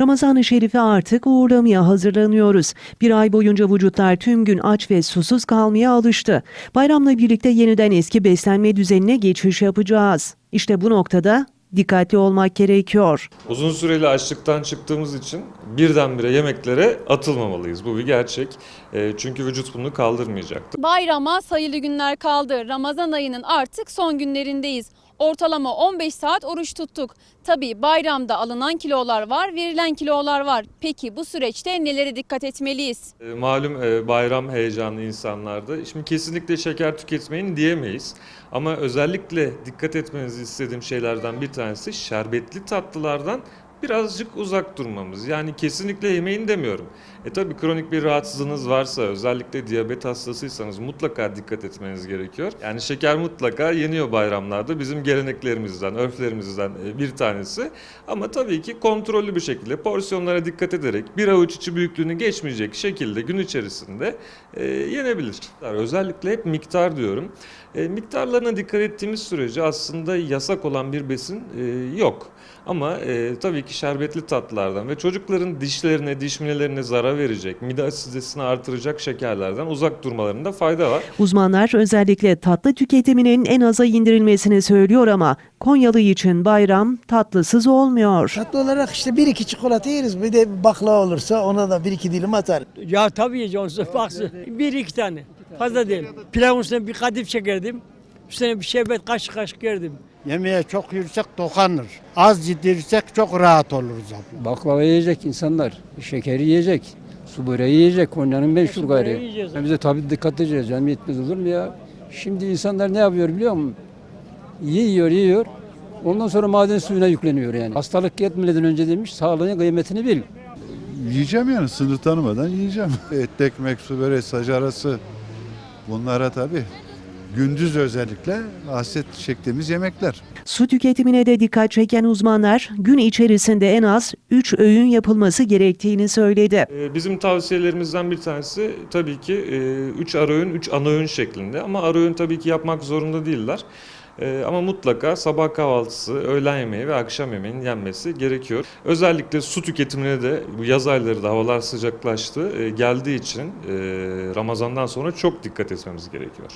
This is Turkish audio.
Ramazan-ı Şerif'e artık uğurlamaya hazırlanıyoruz. Bir ay boyunca vücutlar tüm gün aç ve susuz kalmaya alıştı. Bayramla birlikte yeniden eski beslenme düzenine geçiş yapacağız. İşte bu noktada dikkatli olmak gerekiyor. Uzun süreli açlıktan çıktığımız için birdenbire yemeklere atılmamalıyız. Bu bir gerçek. E, çünkü vücut bunu kaldırmayacaktır. Bayrama sayılı günler kaldı. Ramazan ayının artık son günlerindeyiz. Ortalama 15 saat oruç tuttuk. Tabii bayramda alınan kilolar var, verilen kilolar var. Peki bu süreçte nelere dikkat etmeliyiz? E, malum e, bayram heyecanlı insanlarda. Şimdi kesinlikle şeker tüketmeyin diyemeyiz. Ama özellikle dikkat etmenizi istediğim şeylerden bir tanesi şerbetli tatlılardan birazcık uzak durmamız. Yani kesinlikle yemeyin demiyorum. E tabi kronik bir rahatsızlığınız varsa özellikle diyabet hastasıysanız mutlaka dikkat etmeniz gerekiyor. Yani şeker mutlaka yeniyor bayramlarda. Bizim geleneklerimizden, örflerimizden e, bir tanesi. Ama tabii ki kontrollü bir şekilde porsiyonlara dikkat ederek bir avuç içi büyüklüğünü geçmeyecek şekilde gün içerisinde e, yenebilir. Özellikle hep miktar diyorum. E, miktarlarına dikkat ettiğimiz sürece aslında yasak olan bir besin e, yok. Ama e, tabii ki şerbetli tatlılardan ve çocukların dişlerine, diş minelerine zarar verecek, mide asiditesini artıracak şekerlerden uzak durmalarında fayda var. Uzmanlar özellikle tatlı tüketiminin en aza indirilmesini söylüyor ama Konyalı için bayram tatlısız olmuyor. Tatlı olarak işte bir iki çikolata yeriz. Bir de baklava olursa ona da bir iki dilim atar. Ya tabii yiyeceğiz. Baksın bir iki tane. Fazla değil. Pilavın üstüne bir kadif çekerdim. Üstüne bir şerbet kaşık kaşık yerdim. Yemeğe çok yirsek dokanır. Az yedirsek çok rahat oluruz abi. Baklava yiyecek insanlar, şekeri yiyecek, su böreği yiyecek. Konya'nın meşhur gayri. yiyeceğiz. Biz de tabii dikkat edeceğiz. Yani yetmez olur mu ya? Şimdi insanlar ne yapıyor biliyor musun? Yiyor, yiyor. Ondan sonra maden suyuna yükleniyor yani. Hastalık yetmeden önce demiş, sağlığın kıymetini bil. Yiyeceğim yani sınır tanımadan yiyeceğim. Etli ekmek, su böreği, sacı arası bunlara tabii gündüz özellikle hasret çektiğimiz yemekler. Su tüketimine de dikkat çeken uzmanlar gün içerisinde en az 3 öğün yapılması gerektiğini söyledi. E, bizim tavsiyelerimizden bir tanesi tabii ki 3 ara öğün, 3 ana öğün şeklinde. Ama ara öğün tabii ki yapmak zorunda değiller. E, ama mutlaka sabah kahvaltısı, öğlen yemeği ve akşam yemeğinin yenmesi gerekiyor. Özellikle su tüketimine de bu yaz ayları da havalar sıcaklaştı. E, geldiği için e, Ramazan'dan sonra çok dikkat etmemiz gerekiyor.